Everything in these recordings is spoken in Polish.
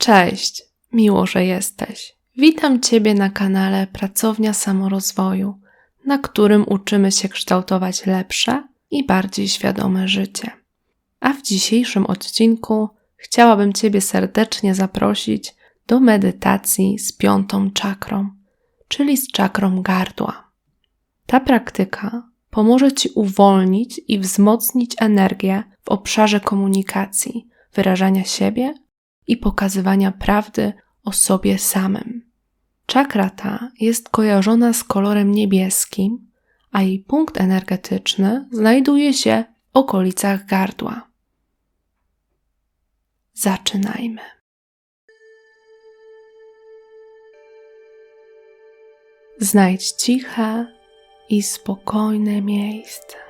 Cześć, miło, że jesteś. Witam Ciebie na kanale Pracownia Samorozwoju, na którym uczymy się kształtować lepsze i bardziej świadome życie. A w dzisiejszym odcinku chciałabym Ciebie serdecznie zaprosić do medytacji z piątą czakrą, czyli z czakrą gardła. Ta praktyka pomoże Ci uwolnić i wzmocnić energię w obszarze komunikacji, wyrażania siebie i pokazywania prawdy o sobie samym. Czakra ta jest kojarzona z kolorem niebieskim, a jej punkt energetyczny znajduje się w okolicach gardła. Zaczynajmy. Znajdź ciche i spokojne miejsce.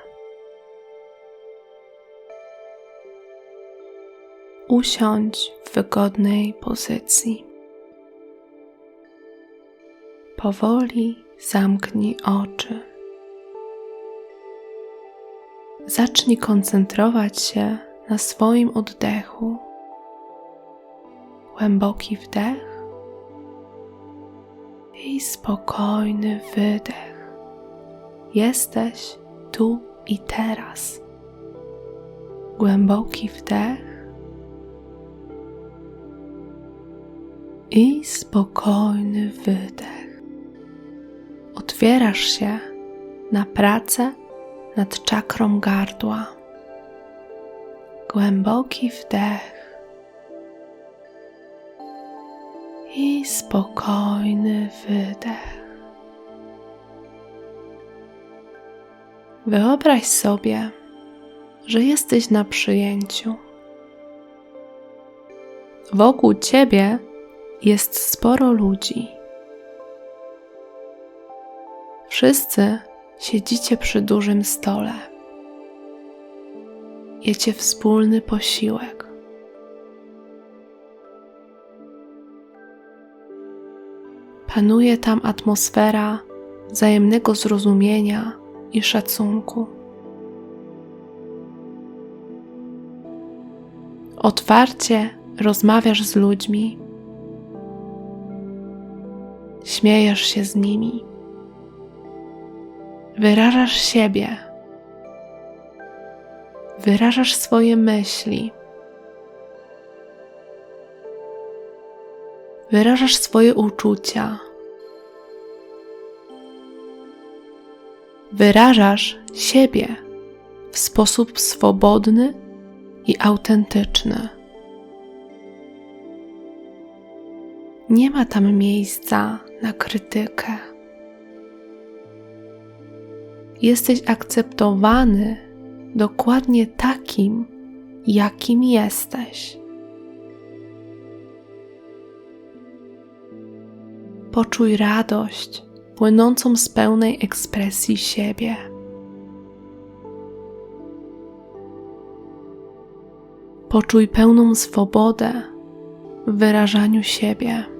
Usiądź w wygodnej pozycji. Powoli zamknij oczy. Zacznij koncentrować się na swoim oddechu. Głęboki wdech i spokojny wydech. Jesteś tu i teraz. Głęboki wdech i spokojny wydech. Otwierasz się na pracę nad czakrą gardła. Głęboki wdech i spokojny wydech. Wyobraź sobie, że jesteś na przyjęciu. Wokół ciebie jest sporo ludzi. Wszyscy siedzicie przy dużym stole. Jecie wspólny posiłek. Panuje tam atmosfera wzajemnego zrozumienia i szacunku. Otwarcie rozmawiasz z ludźmi śmiejesz się z nimi, wyrażasz siebie, wyrażasz swoje myśli, wyrażasz swoje uczucia. Wyrażasz siebie w sposób swobodny i autentyczny. Nie ma tam miejsca na krytykę. Jesteś akceptowany dokładnie takim, jakim jesteś. Poczuj radość płynącą z pełnej ekspresji siebie. Poczuj pełną swobodę w wyrażaniu siebie.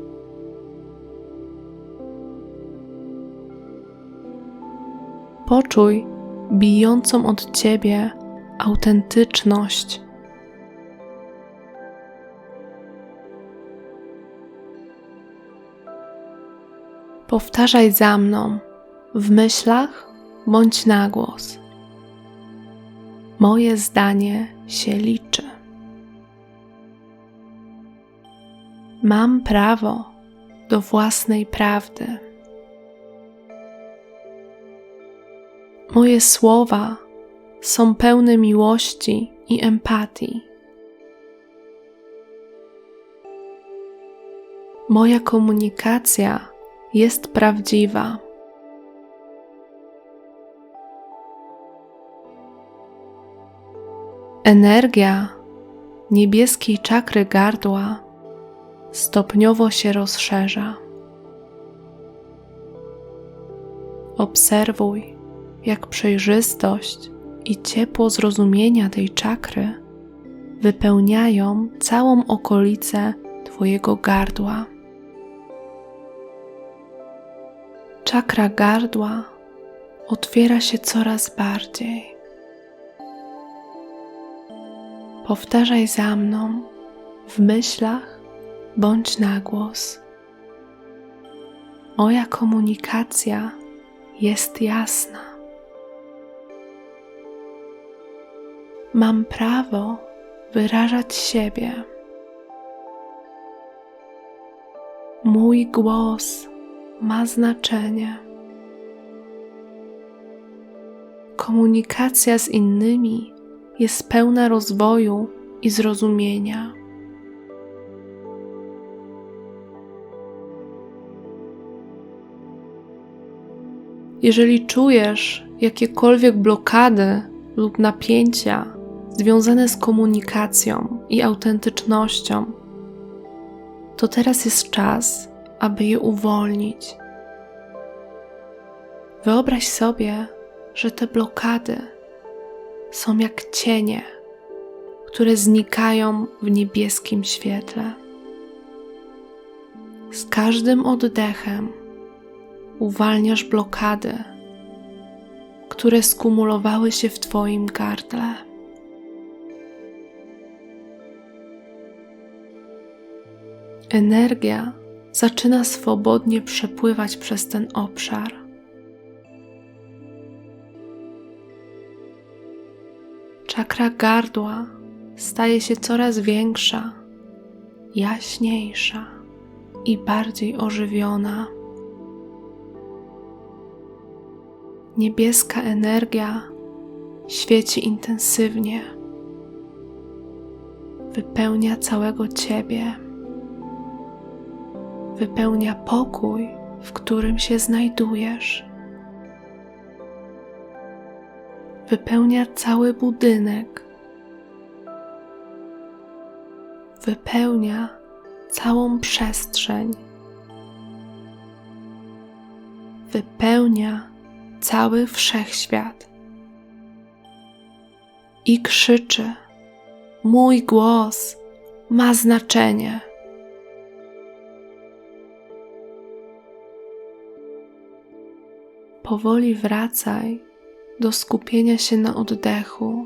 Poczuj bijącą od ciebie autentyczność. Powtarzaj za mną w myślach bądź na głos. Moje zdanie się liczy. Mam prawo do własnej prawdy. Moje słowa są pełne miłości i empatii. Moja komunikacja jest prawdziwa. Energia niebieskiej czakry gardła stopniowo się rozszerza. Obserwuj jak przejrzystość i ciepło zrozumienia tej czakry wypełniają całą okolicę Twojego gardła. Czakra gardła otwiera się coraz bardziej. Powtarzaj za mną w myślach bądź na głos. Moja komunikacja jest jasna. Mam prawo wyrażać siebie. Mój głos ma znaczenie. Komunikacja z innymi jest pełna rozwoju i zrozumienia. Jeżeli czujesz jakiekolwiek blokady lub napięcia związane z komunikacją i autentycznością, to teraz jest czas, aby je uwolnić. Wyobraź sobie, że te blokady są jak cienie, które znikają w niebieskim świetle. Z każdym oddechem uwalniasz blokady, które skumulowały się w Twoim gardle. Energia zaczyna swobodnie przepływać przez ten obszar. Czakra gardła staje się coraz większa, jaśniejsza i bardziej ożywiona. Niebieska energia świeci intensywnie, wypełnia całego Ciebie, wypełnia pokój, w którym się znajdujesz, wypełnia cały budynek, wypełnia całą przestrzeń, wypełnia cały wszechświat. I krzyczy: Mój głos ma znaczenie. Powoli wracaj do skupienia się na oddechu.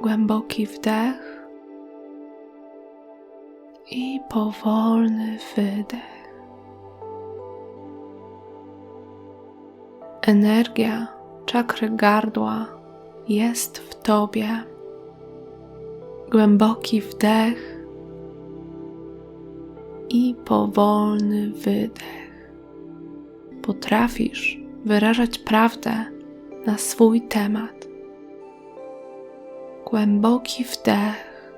Głęboki wdech i powolny wydech. Energia czakry gardła jest w Tobie. Głęboki wdech i powolny wydech. Potrafisz wyrażać prawdę na swój temat. Głęboki wdech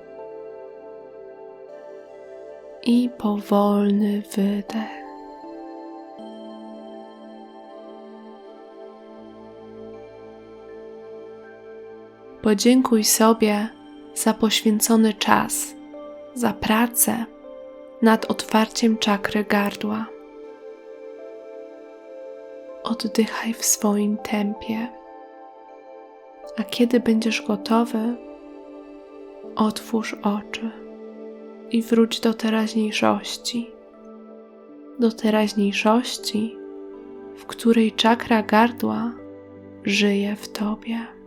i powolny wydech. Podziękuj sobie za poświęcony czas, za pracę nad otwarciem czakry gardła. Oddychaj w swoim tempie, a kiedy będziesz gotowy, otwórz oczy i wróć do teraźniejszości. Do teraźniejszości, w której czakra gardła żyje w tobie.